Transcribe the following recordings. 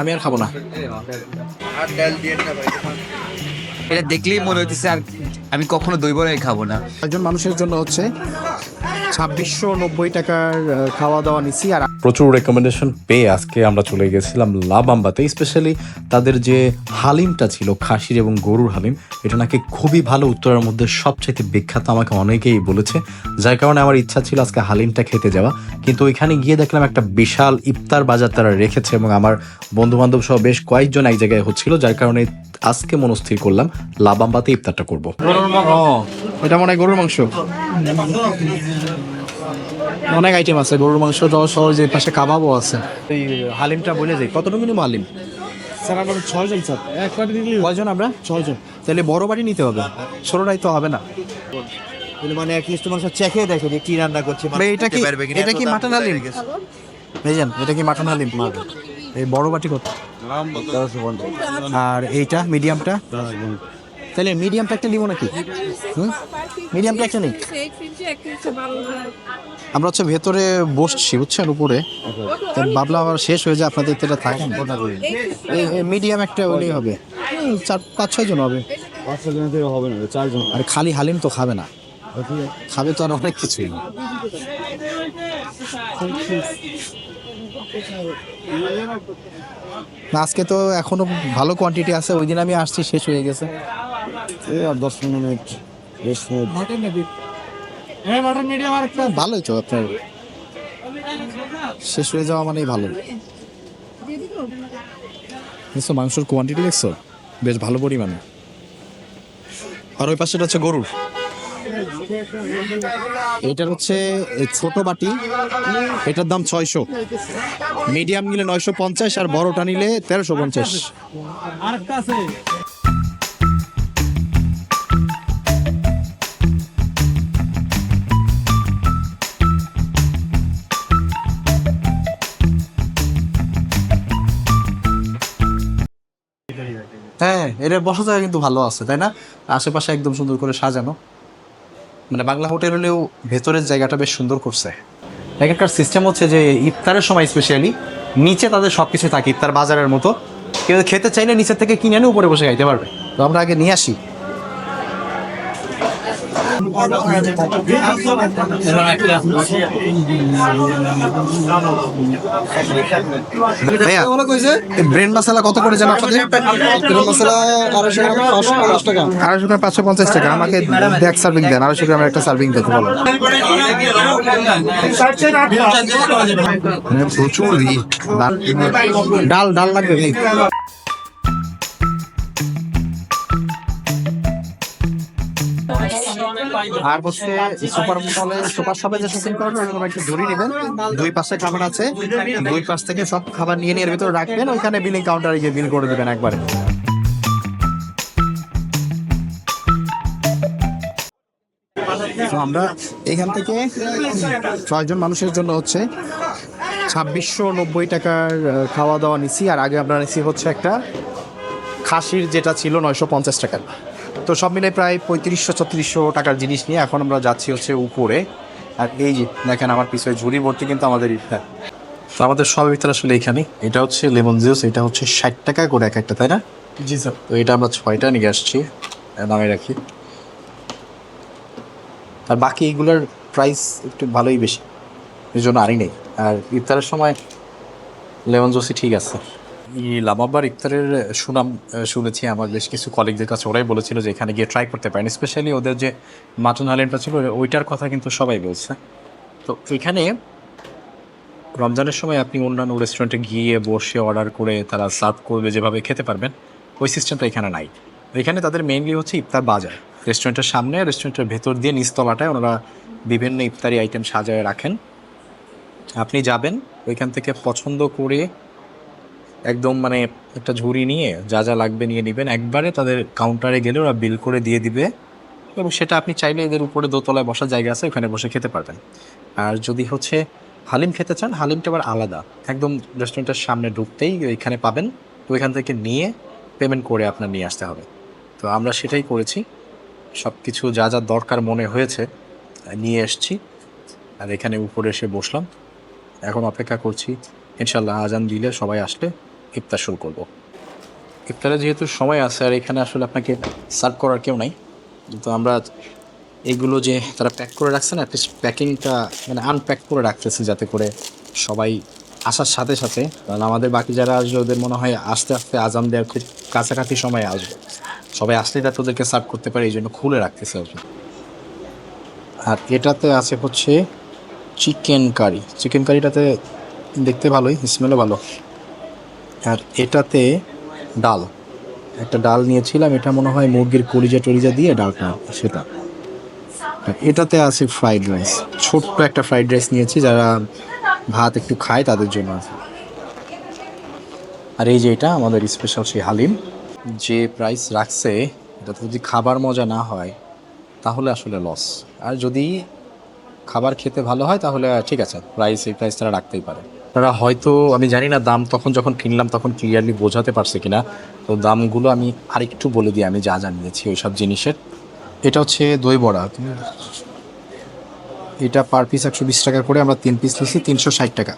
আমি আর খাব না। এটা দেখলেই মনে হইতেছে আর আমি কখনো দই বড়াই খাব না। একজন মানুষের জন্য হচ্ছে ছাব্বিশশো নব্বই টাকার খাওয়া দাওয়া নিচ্ছি। আর প্রচুর রেকমেন্ডেশন পেয়ে আজকে আমরা চলে গেছিলাম লাবাম্বাতে স্পেশালি তাদের যে হালিমটা ছিল, খাসির এবং গরুর হালিম, এটা নাকি খুবই ভালো উত্তরের মধ্যে সবচাইতে বিখ্যাত, আমাকে অনেকেই বলেছে। যার কারণে আমার ইচ্ছা ছিল আজকে হালিমটা খেতে যাওয়া। কিন্তু ওইখানে গিয়ে দেখলাম একটা বিশাল ইফতার বাজার তারা রেখেছে এবং আমার বন্ধু বান্ধব সহ বেশ কয়েকজন এক জায়গায় হচ্ছিল, যার কারণে আজকে মনস্থির করলাম লাবাম্বাতে ইফতারটা করব। এটা মনে হয় গরুর মাংস। অনেক আইটেম আছে গরুর মাংস সহ যে পাশে কাবাবও আছে। এই হালিমটা বলে যাই কতটুকু নিবো হালিম? স্যার আমরা ছয়জন স্যার। এক পার্টি দিলে কয়জন আমরা? ছয়জন। তাহলে বড় বাড়ি নিতে হবে ছোটটাই তো হবে না। মানে অ্যাটলিস্ট তোমার সাথে চেখে দেখো যে কি রান্না করছে এটা কি এটা কি মাটন হালিম? ভাইজান এটা কি মাটন হালিম? এই বড় বাটি কত? আর এইটা মিডিয়ামটা? তাহলে মিডিয়ামটা একটা নিব নাকি? হুম? মিডিয়ামটা একটা নেই? আমরা হচ্ছে ভেতরে বসছি বুঝছেন উপরে। ভাবলাম আবার শেষ হয়ে যায় আপনাদের এটা থাকে। মিডিয়াম একটা হলেই হবে। চার পাঁচ ছয় জন হবে। পাঁচ ছজন থেকে হবে না চারজন আর খালি হালিম তো খাবে না। খাবে তো আর অনেক কিছুই। না আজকে তো এখনও ভালো কোয়ান্টিটি আছে ওই দিন আমি আসছি শেষ হয়ে গেছে। এই আর দশ পনেরো মিনিট বিশ মিনিট ভালোই তো আপনার। শেষ হয়ে যাওয়া মানেই ভালো। দেখছ মাংসের কোয়ান্টিটি দেখছ? বেশ ভালো পরিমাণে। আর ওই পাশেটা হচ্ছে গরুর। এটার হচ্ছে ছোট বাটি। এটার দাম ছয়শো। মিডিয়াম নিলে নয়শো পঞ্চাশ আর বড়টা নিলে তেরোশো পঞ্চাশ। হ্যাঁ এটা বসা জায়গা কিন্তু ভালো আছে, তাই না? আশেপাশে একদম সুন্দর করে সাজানো। মানে বাংলা হোটেল হলেও ভেতরের জায়গাটা বেশ সুন্দর করছে। এখানকার সিস্টেম হচ্ছে যে ইফতারের সময় স্পেশালি নিচে তাদের সব কিছু থাকে, ইফতার বাজারের মতো। কেউ খেতে চাইলে নিচের থেকে কিনে এনে উপরে বসে খাইতে পারবে। তো আমরা আগে নিয়ে আসি। ভাইয়া ব্রেন মশলা কত করে জানো আপনাদের? মশলা আড়াইশো গ্রাম পাঁচশো পঞ্চাশ টাকা আড়াইশো গ্রাম পাঁচশো পঞ্চাশ টাকা। আমাকে সার্ভিং দেন আড়াইশো গ্রামের একটা সার্ভিং বলো। প্রচুর ডাল ডাল লাগবে ভাই। আর হচ্ছে সুপার মলে সুপার শপে যে শপিং করবেন ওরকম একটা ঝুড়ি নেবেন। দুই পাশে খাবার আছে। দুই পাশ থেকে সব খাবার নিয়ে নিয়ে এর ভিতরে রাখবেন। ওইখানে বিলিং কাউন্টারে গিয়ে বিল করে দেবেন একবারে। আমরা এখান থেকে ছয়জন মানুষের জন্য হচ্ছে ছাব্বিশশো নব্বই টাকার খাওয়া দাওয়া নিছি। আর আগে আমরা নিছি হচ্ছে একটা খাসির যেটা ছিল নয়শো পঞ্চাশ টাকার। তো সব মিলে প্রায় পঁয়ত্রিশশো ছত্রিশশো টাকার জিনিস নিয়ে এখন আমরা যাচ্ছি হচ্ছে উপরে। আর এই যে দেখেন আমার পিছনে ঝুড়ি ভর্তি কিন্তু আমাদের ইফতার তো আমাদের সব ইফতার আসলে এখানে এটা হচ্ছে লেমন জুস এটা হচ্ছে ষাট টাকা করে এক একটা তাই না? জি স্যার। তো এটা আমরা ছয়টা নিয়ে আসছি। নামে রাখি। আর বাকি এগুলোর প্রাইস একটু ভালোই বেশি। এই জন্য আরই নেই। আর ইফতারের সময় লেমন জুসই ঠিক আছে এই লামাবার ইফতারের সুনাম শুনেছি। আমার বেশ কিছু কলিগদের কাছে ওরাই বলেছিল যে এখানে গিয়ে ট্রাই করতে পারেন স্পেশালি ওদের যে মাটন হালিমটা ছিল ওইটার কথা কিন্তু সবাই বলছে। তো এখানে রমজানের সময় আপনি অন্যান্য রেস্টুরেন্টে গিয়ে বসে অর্ডার করে তারা সার্ভ করবে, যেভাবে খেতে পারবেন, ওই সিস্টেমটা এখানে নাই। এখানে তাদের মেইনলি হচ্ছে ইফতার বাজার। রেস্টুরেন্টের সামনে রেস্টুরেন্টের ভেতর দিয়ে নিচতলাটায় ওনারা বিভিন্ন ইফতারি আইটেম সাজায় রাখেন। আপনি যাবেন, ওইখান থেকে পছন্দ করে একদম মানে একটা ঝুড়ি নিয়ে যা যা লাগবে নিয়ে নেবেন। একবারে তাদের কাউন্টারে গেলে ওরা বিল করে দিয়ে দিবে এবং সেটা আপনি চাইলে এদের উপরে দোতলায় বসার জায়গা আছে, ওখানে বসে খেতে পারবেন। আর যদি হচ্ছে হালিম খেতে চান, হালিমটা আবার আলাদা। একদম রেস্টুরেন্টের সামনে ঢুকতেই ওইখানে পাবেন। তো ওইখান থেকে নিয়ে পেমেন্ট করে আপনার নিয়ে আসতে হবে। তো আমরা সেটাই করেছি। সব কিছু যা যা দরকার মনে হয়েছে নিয়ে এসছি। আর এখানে উপরে এসে বসলাম। এখন অপেক্ষা করছি। ইনশাল্লাহ আজান দিলে সবাই আসলে ইফতার শুরু করব। ইফতারে যেহেতু সময় আছে, আর এখানে আসলে আপনাকে সার্ভ করার কেউ নাই, তো আমরা এগুলো যে তারা প্যাক করে রাখছে না প্যাকিংটা মানে আনপ্যাক করে রাখতেছে যাতে করে সবাই আসার সাথে সাথে, কারণ আমাদের বাকি যারা আসবে ওদের মনে হয় আস্তে আস্তে আজাম দেওয়ার খুব কাছাকাছি সময় আসবে। সবাই আসলে যাতে ওদেরকে সার্ভ করতে পারে এই জন্য খুলে রাখতেছে আর এটাতে আছে হচ্ছে চিকেন কারি চিকেন কারিটাতে দেখতে ভালোই স্মেলও ভালো। আর এটাতে ডাল। একটা ডাল নিয়েছিলাম, এটা মনে হয় মুরগির কলিজা টলিজা দিয়ে ডালটা সেটা। এটাতে আছে ফ্রাইড রাইস ছোট্ট একটা ফ্রাইড রাইস নিয়েছি, যারা ভাত একটু খায় তাদের জন্য আছে। আর এই যে এটা, আমাদের স্পেশাল সেই হালিম, যে প্রাইস রাখছে, এটাতে যদি খাবার মজা না হয়, তাহলে আসলে লস আর যদি খাবার খেতে ভালো হয়, তাহলে ঠিক আছে প্রাইস এই প্রাইস তারা রাখতেই পারে। তারা হয়তো, আমি জানি না দাম তখন যখন কিনলাম তখন ক্লিয়ারলি বোঝাতে পারছে কিনা। তো দামগুলো আমি আরেকটু বলে দিই, আমি যা জানিয়েছি ওই সব জিনিসের। এটা হচ্ছে দই বড়া। এটা পার পিস একশো বিশ টাকা করে আমরা তিন পিস নিয়েছি, তিনশো ষাট টাকা।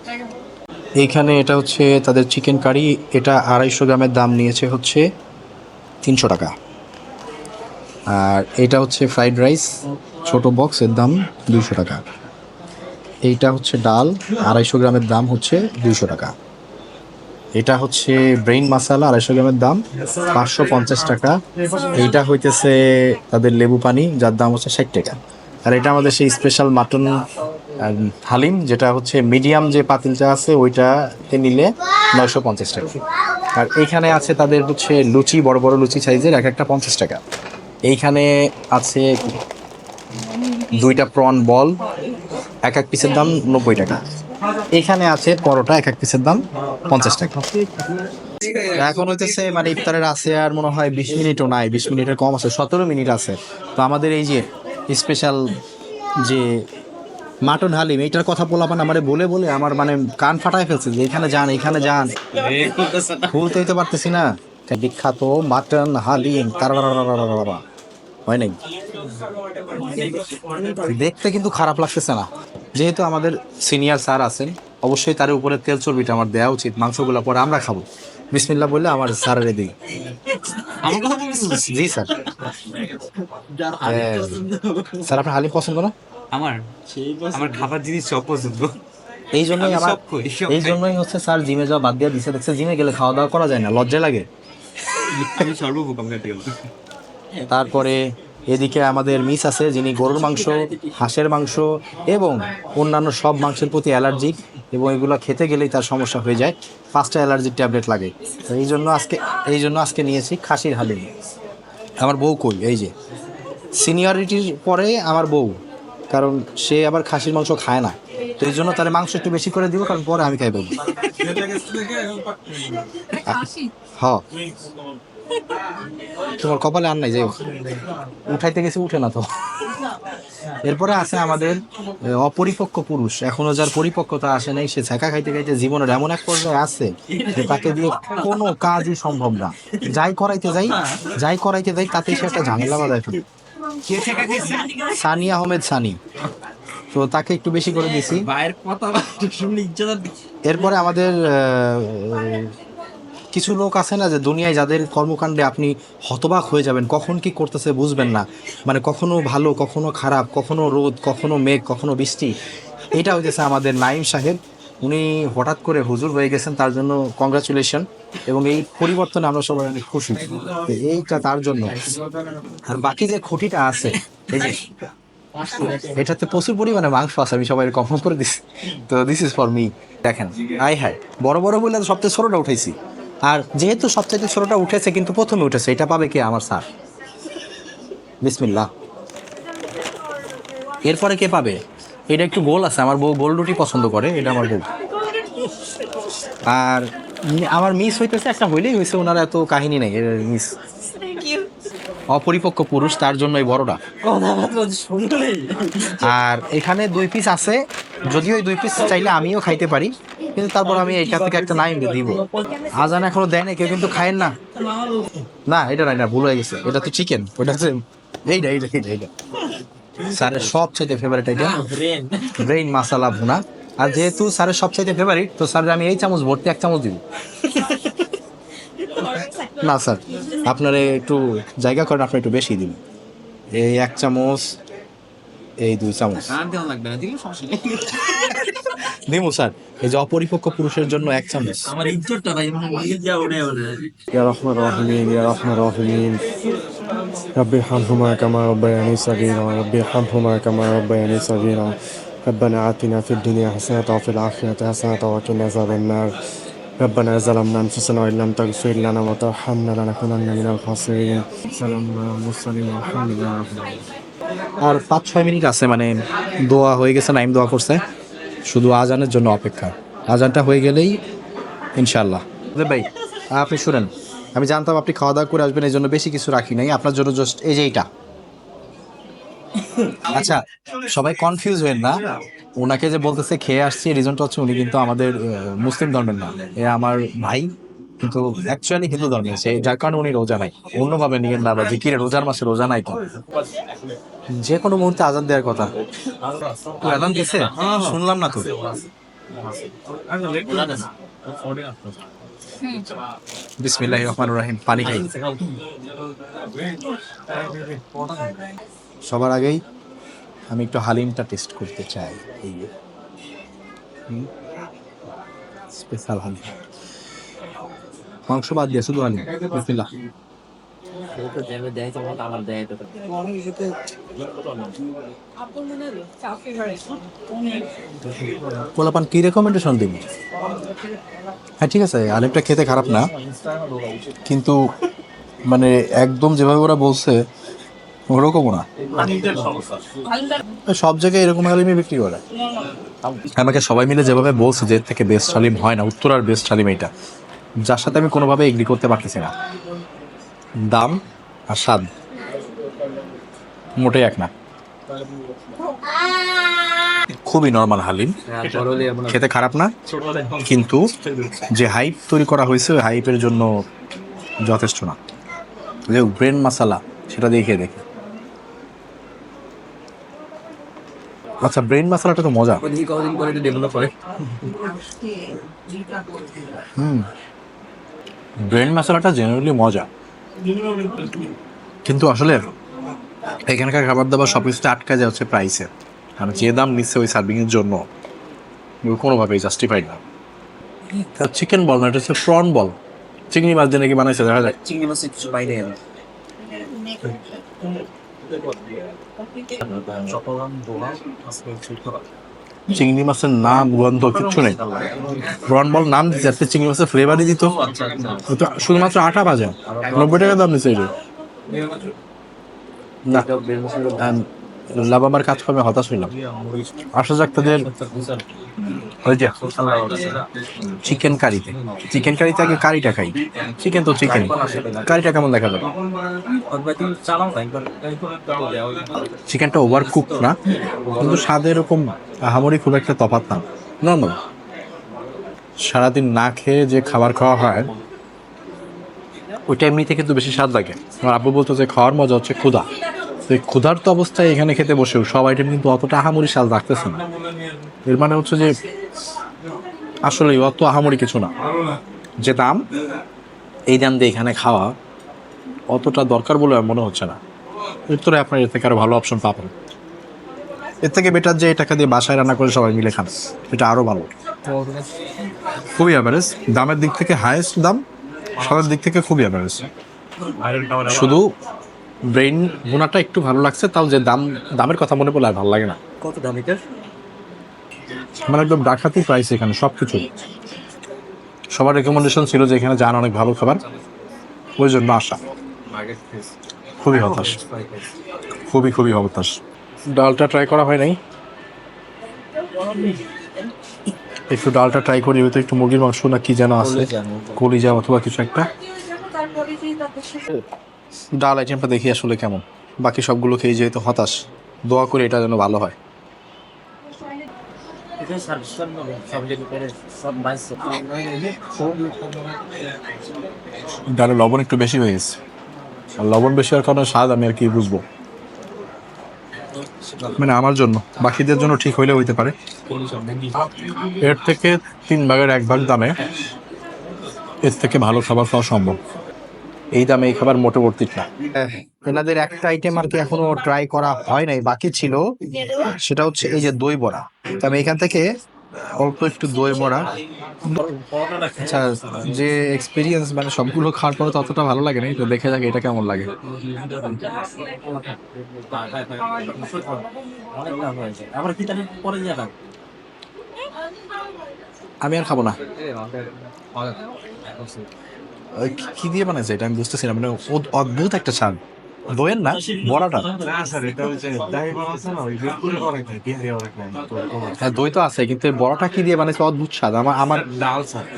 এইখানে এটা হচ্ছে তাদের চিকেন কারি এটা আড়াইশো গ্রামের দাম নিয়েছে হচ্ছে তিনশো টাকা। আর এটা হচ্ছে ফ্রাইড রাইস ছোট বক্সের দাম দুইশো টাকা। এইটা হচ্ছে ডাল, আড়াইশো গ্রামের দাম হচ্ছে দুইশো টাকা। এটা হচ্ছে ব্রেইন মাসালা, আড়াইশো গ্রামের দাম, পাঁচশো পঞ্চাশ টাকা। এইটা হইতেছে তাদের লেবু পানি, যার দাম হচ্ছে ষাট টাকা। আর এটা আমাদের সেই স্পেশাল মাটন হালিম, যেটা হচ্ছে মিডিয়াম যে পাতিলটা আছে, ওইটাতে নিলে নয়শো পঞ্চাশ টাকা। আর এইখানে আছে তাদের হচ্ছে লুচি, বড় বড় লুচি সাইজের এক একটা পঞ্চাশ টাকা। এইখানে আছে দুইটা প্রন বল এক এক পিসের দাম নব্বই টাকা। এখানে আছে পরোটা, এক এক পিসের দাম পঞ্চাশ টাকা। এখন হইতেছে মানে ইফতারের আছে আর মনে হয় বিশ মিনিটও নাই, বিশ মিনিটের কম আছে, সতেরো মিনিট আছে। তো আমাদের এই যে স্পেশাল যে মাটন হালিম, এইটার কথা বলাবান আমারে বলে বলে আমার মানে কান ফাটায় ফেলছে যে এখানে যান এখানে যান। ভুলতে হইতে পারতেছি না। বিখ্যাত মাটন হালিম তার হয় নাই দেখতে কিন্তু খারাপ লাগতেছে না যেহেতু আমাদের সিনিয়র স্যার আছেন অবশ্যই তার উপরে তেল চর্বিটা আমার দেওয়া উচিত মাংসগুলো পরে আমরা খাব। বিসমিল্লা বললে আমার স্যারের দিই। জি স্যার। হ্যাঁ। স্যার আপনার হালিম পছন্দ না? আমার? আমার খাবার জিনিস সব পছন্দ। এই জন্যই আমি আমার এই জন্যই হচ্ছে স্যার জিমে যাওয়া বাদ দিয়ে দিচ্ছে দেখছে জিমে গেলে খাওয়া দাওয়া করা যায় না লজ্জা লাগে। আমি সর্বভোগ তারপরে এদিকে আমাদের মিস আছে যিনি গরুর মাংস হাঁসের মাংস এবং অন্যান্য সব মাংসের প্রতি অ্যালার্জিক এবং এগুলো খেতে গেলেই তার সমস্যা হয়ে যায়। পাঁচটা অ্যালার্জির ট্যাবলেট লাগে। তো এই জন্য আজকে এই জন্য আজকে নিয়েছি খাসির হালিম। আমার বউ কই? এই যে। সিনিয়রিটির পরে আমার বউ কারণ সে আবার খাসির মাংস খায় না। তো এই জন্য তাহলে মাংস একটু বেশি করে দিব কারণ পরে আমি খাই বলব। হ। তোমার কপালে আর নাই যাই হোক। উঠাইতে গেছে উঠে না তো। এরপরে আছে আমাদের অপরিপক্ক পুরুষ। এখনও যার পরিপক্কতা আসে নাই সে ছেঁকা খাইতে খাইতে জীবনের এমন এক পর্যায়ে আছে যে তাকে দিয়ে কোনো কাজই সম্ভব না। যাই করাইতে যাই যাই করাইতে যাই তাতেই সে একটা ঝামেলা বাজায় ফেলে। সানি আহমেদ সানি। তো তাকে একটু বেশি করে দিছি। এরপরে আমাদের কিছু লোক আছে না যে দুনিয়ায় যাদের কর্মকাণ্ডে আপনি হতবাক হয়ে যাবেন, কখন কি করতেছে বুঝবেন না। মানে কখনো ভালো, কখনো খারাপ, কখনো রোদ, কখনো মেঘ, কখনো বৃষ্টি। এটা হইতেছে আমাদের নাইম সাহেব। উনি হঠাৎ করে হুজুর হয়ে গেছেন, তার জন্য কংগ্রাচুলেশন এবং এই পরিবর্তনে আমরা সবাই অনেক খুশি। এইটা তার জন্য। আর বাকি যে খুঁটিটা আছে, এই যে, এটাতে প্রচুর পরিমাণে মাংস আছে, আমি সবাই কম করে দিছি। তো দিস ইজ ফর মি দেখেন আই হ্যাঁ বড় বড় বলে তো সবচেয়ে ছোটটা উঠেছি আর যেহেতু সবচেয়ে ছোটটা উঠেছে কিন্তু প্রথমে উঠেছে। এটা পাবে কে? আমার স্যার। বিসমিল্লাহ। এরপরে কে পাবে? এটা একটু গোল আছে। আমার বউ গোল রুটি পছন্দ করে। এটা আমার বউ। আর আমার মিস হইতেছে একটা হইলেই হয়েছে ওনার এত কাহিনী নেই মিস। অপরিপক্ক পুরুষ তার জন্য এই বড়টা আর এখানে দুই পিস আছে। যদিও এই দুই পিস চাইলে আমিও খাইতে পারি কিন্তু তারপর আমি এইটা থেকে একটা নাইম দিব। আজান এখনও দেয় না কেউ কিন্তু খায়েন না। না এটা না ভুল হয়ে গেছে। এটা তো চিকেন ওটা হচ্ছে এইটা এইটা এইটা এইটা। স্যারের সব চাইতে ফেভারিট এটা ব্রেইন মাসালা ভুনা। আর যেহেতু স্যারের সব চাইতে ফেভারিট তো স্যার আমি এই চামচ ভর্তি এক চামচ দিব। না স্যার আপনার একটু জায়গা করেন আপনি একটু বেশি দিন। এই এক চামচ এই দুই চামচ আর দেওয়া লাগবে না দিলে সমস্যা নেই দিমু স্যার এই যে অপরিপক্ক পুরুষের জন্য এক চামচ আমার ইজ্জতটা ভাই মানে যাও না يا رحمن الراحمين يا رحمن الراحمين رب ارحمهما كما ربياني صغيرا رب ارحمهما كما ربياني صغيرا ربنا آتنا في الدنيا حسنة وفي الآخرة حسنة وقنا عذاب النار ربنا ظلمنا أنفسنا وإن لم تغفر لنا وترحمنا لنكونن من الخاسرين سلام على المرسلين والحمد لله رب العالمين আর পাঁচ, ছয় মিনিট আছে মানে দোয়া হয়ে গেছে, নাইম দোয়া করছে। শুধু আজানের জন্য অপেক্ষা। আজানটা হয়ে গেলেই ইনশাল্লাহ ভাই, আপনি শুনেন। আমি জানতাম আপনি খাওয়া দাওয়া করে আসবেন এই জন্য বেশি কিছু রাখি নাই। আপনার জন্য জাস্ট এই যে এইটা। আচ্ছা সবাই কনফিউজ হবেন না। ওনাকে যে বলতেছে, খেয়ে আসছি। রিজনটা হচ্ছে উনি কিন্তু আমাদের মুসলিম ধর্মের না। এ আমার ভাই। কিন্তু অ্যাকচুয়ালি হিন্দু ধর্মের সে যার কারণে উনি রোজা নাই। অন্যভাবে নিয়েন না যে কিরে রোজার মাসে রোজা নাই তো। যে কোনো মুহূর্তে আজান দেওয়ার কথা। আজান দিছে? শুনলাম না তো। বিসমিল্লাহির রহমানির রহিম পানি খাই। সবার আগেই আমি একটু হালিমটা টেস্ট করতে চাই। এই স্পেশাল হালিম। মাংস বাদ দিয়ে শুধু হালিম বিসমিল্লাহ। পোলাপান কি রেকমেন্ডেশন দিবি? হ্যাঁ ঠিক আছে আলিমটা খেতে খারাপ না। কিন্তু মানে একদম যেভাবে ওরা বলছে ওরকমও না। সব জায়গায় এরকম হালিমই বিক্রি করে। আমাকে সবাই মিলে যেভাবে বলছে যে থেকে বেস্ট হালিম হয় না উত্তরার বেস্ট হালিম এটা যার সাথে আমি কোনোভাবে এগ্রি করতে পারতেছি না। দাম আর স্বাদ মোটেই এক না। খুবই নর্মাল হালিম। খেতে খারাপ না কিন্তু যে হাইপ তৈরি করা হয়েছে ওই হাইপের জন্য যথেষ্ট না। যে ব্রেন মশালা সেটা দেখিয়ে দেখি। আচ্ছা ব্রেন মশলাটা তো মজা। হয়। হুম। ব্রেন মশলাটা জেনারেলি মজা। কিন্তু আসলে এখানকার খাবার দাবার সব কিছুতে আটকা যায় হচ্ছে প্রাইসে আর যে দাম নিচ্ছে ওই সার্ভিংয়ের জন্য ওই কোনোভাবেই জাস্টিফাইড না। চিকেন বল না এটা হচ্ছে প্রন বল চিংড়ি মাছ দিয়ে নাকি বানাইছে দেখা যায়। চিংড়ি মাছ কিছু বাইরে এলো চিংড়ি মাছের নাম গন্ধ কিচ্ছু নেই। রন বল নাম দিতে একটা চিংড়ি মাছের ফ্লেভারই দিত। তো শুধুমাত্র আটা বাজে নব্বই টাকা দাম নিচ্ছে এটা। না আম, লাবাবার কাজ কমে হতাশ হইলাম। আসা যাক তাদের ওই যে চিকেন কারিতে চিকেন কারিতে আগে কারিটা খাই। চিকেন তো চিকেন কারিটা কেমন দেখা যাবে? চিকেনটা ওভার কুক না কিন্তু স্বাদ এরকম আহামরি খুব একটা তফাৎ না। নর্মাল সারাদিন না খেয়ে যে খাবার খাওয়া হয় ওইটা এমনিতে কিন্তু বেশি স্বাদ লাগে। আমার আব্বু বলতো যে খাওয়ার মজা হচ্ছে ক্ষুধা। তো এই ক্ষুধার্ত অবস্থায় এখানে খেতে বসেও সব আইটেম কিন্তু অতটা আহামরি স্বাদ রাখতেছে না। এর মানে হচ্ছে যে আসলে অত আহামরি কিছু না। যে দাম, এই দাম দিয়ে এখানে খাওয়া অতটা দরকার বলে মনে হচ্ছে না। উত্তরে আপনার এর থেকে আরও ভালো অপশন পাবেন। এর থেকে বেটার যে এই টাকা দিয়ে বাসায় রান্না করে সবাই মিলে খান, এটা আরও ভালো। খুবই অ্যাভারেজ দামের দিক থেকে হায়েস্ট দাম স্বাদের দিক থেকে খুবই অ্যাভারেজ শুধু ব্রেইন বোনাটা একটু ভালো লাগছে তাও যে দাম দামের কথা মনে পড়লে আর ভালো লাগে না। কত দাম এটা মানে একদম ডাকাতি প্রাইস এখানে সব কিছু সবার রেকমেন্ডেশন ছিল যে এখানে যান অনেক ভালো খাবার। ওই জন্য আসা। খুবই হতাশ। খুবই খুবই হতাশ। ডালটা ট্রাই করা হয় নাই? একটু ডালটা ট্রাই করি হয়তো একটু মুরগির মাংস না কি যেন আছে। কলিজা অথবা কিছু একটা। ডাল আইটেমটা দেখি আসলে কেমন। বাকি সবগুলো খেয়ে যেহেতু হতাশ দোয়া করে এটা যেন ভালো হয়। ডালে লবণ একটু বেশি হয়ে গেছে। আর লবণ বেশি হওয়ার কারণে স্বাদ আমি আর কি বুঝব? মানে আমার জন্য বাকিদের জন্য ঠিক হইলে হইতে পারে। এর থেকে তিন ভাগের এক ভাগ দামে এর থেকে ভালো খাবার খাওয়া সম্ভব। এই দামে এই খাবার মোটে বর্তিত না। এনাদের একটা আইটেম আর কি এখনও ট্রাই করা হয় নাই, বাকি ছিল সেটা হচ্ছে এই যে দই বড়া। আমি এখান থেকে অল্প একটু দই বড়া। আচ্ছা যে এক্সপিরিয়েন্স মানে সবগুলো খাওয়ার পরে ততটা ভালো লাগে না তো দেখে যাক এটা কেমন লাগে। আমি আর খাব না। কি- দিয়ে বানাইছে এটা আমি বুঝতেছি না মানে অদ- অদ্ভুত একটা স্বাদ। দইয়ের না? বড়াটা? হ্যাঁ দই তো আছে কিন্তু বড়াটা কি দিয়ে বানাইছে? অদ্ভুত স্বাদ। আমার আমার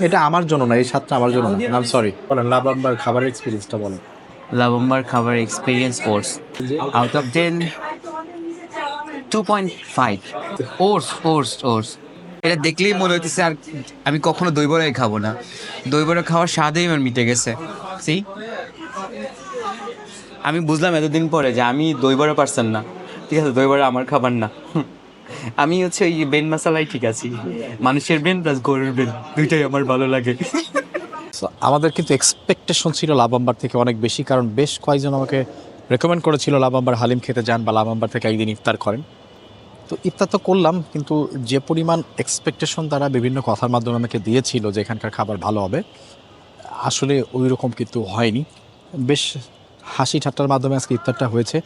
এটা আমার জন্য না এই স্বাদটা আমার জন্য না। আম সরি বলেন লাভাম্বার খাবার এক্সপিরিয়েন্সটা বলেন। লাভম্বার খাবার experience course out of ten two point five ওর্স ওর্স ওর্স এটা দেখলেই মনে হইতেছে আর আমি কখনো দই বড়াই খাব না। দই বড়া খাওয়ার স্বাদেই আমার মিটে গেছে। সি আমি বুঝলাম এতদিন পরে যে আমি দই বড়া পারছেন না। ঠিক আছে দই বড়া আমার খাবার না। আমি হচ্ছে ওই বেন মশালাই ঠিক আছি। মানুষের বেন প্লাস গরুর বেন, দুইটাই আমার ভালো লাগে। আমাদের কিন্তু এক্সপেকটেশন ছিল লাভাম্বার থেকে অনেক বেশি, কারণ বেশ কয়েকজন আমাকে রেকমেন্ড করেছিল লাভাম্বার হালিম খেতে যান বা লাভাম্বার থেকে একদিন ইফতার করেন। তো ইফতার তো করলাম, কিন্তু যে পরিমাণ এক্সপেকটেশন তারা বিভিন্ন কথার মাধ্যমে আমাকে দিয়েছিল যে এখানকার খাবার ভালো হবে, আসলে ওই রকম কিন্তু হয়নি। বেশ হাসি ঠাট্টার মাধ্যমে আজকে ইফতারটা হয়েছে।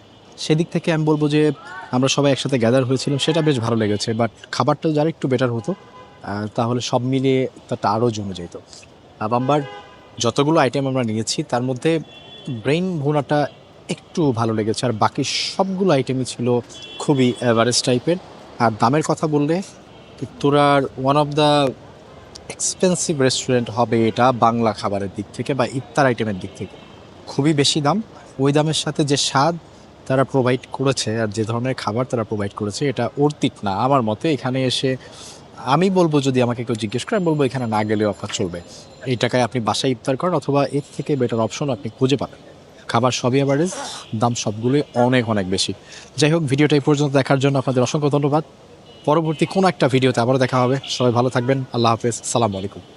সেদিক থেকে আমি বলব যে আমরা সবাই একসাথে গ্যাদার হয়েছিলাম, সেটা বেশ ভালো লেগেছে বাট খাবারটা যারা একটু বেটার হতো তাহলে সব মিলিয়ে ইফতারটা আরও জমে যেত। লাভাম্বার যতগুলো আইটেম আমরা নিয়েছি, তার মধ্যে ব্রেইন ভুনাটা একটু ভালো লেগেছে, আর বাকি সবগুলো আইটেমই ছিল খুবই অ্যাভারেজ টাইপের আর দামের কথা বললে উত্তরার one of the expensive restaurant হবে এটা বাংলা খাবারের দিক থেকে বা ইফতার আইটেমের দিক থেকে। খুবই বেশি দাম। ওই দামের সাথে যে স্বাদ তারা প্রোভাইড করেছে আর যে ধরনের খাবার তারা প্রোভাইড করেছে, এটা অর্তিত না। আমার মতে এখানে এসে আমি বলব যদি আমাকে কেউ জিজ্ঞেস করে, আমি বলব এখানে না গেলেও আপনার চলবে। এই টাকায় আপনি বাসায় ইফতার করেন অথবা এর থেকে বেটার অপশন আপনি খুঁজে পাবেন। খাবার সবই অ্যাভারেজ দাম সবগুলোই অনেক অনেক বেশি। যাই হোক, ভিডিওটা এই পর্যন্ত দেখার জন্য আপনাদের অসংখ্য ধন্যবাদ। পরবর্তী কোনো একটা ভিডিওতে আবারও দেখা হবে। সবাই ভালো থাকবেন। আল্লাহ হাফেজ। সালাম আলাইকুম।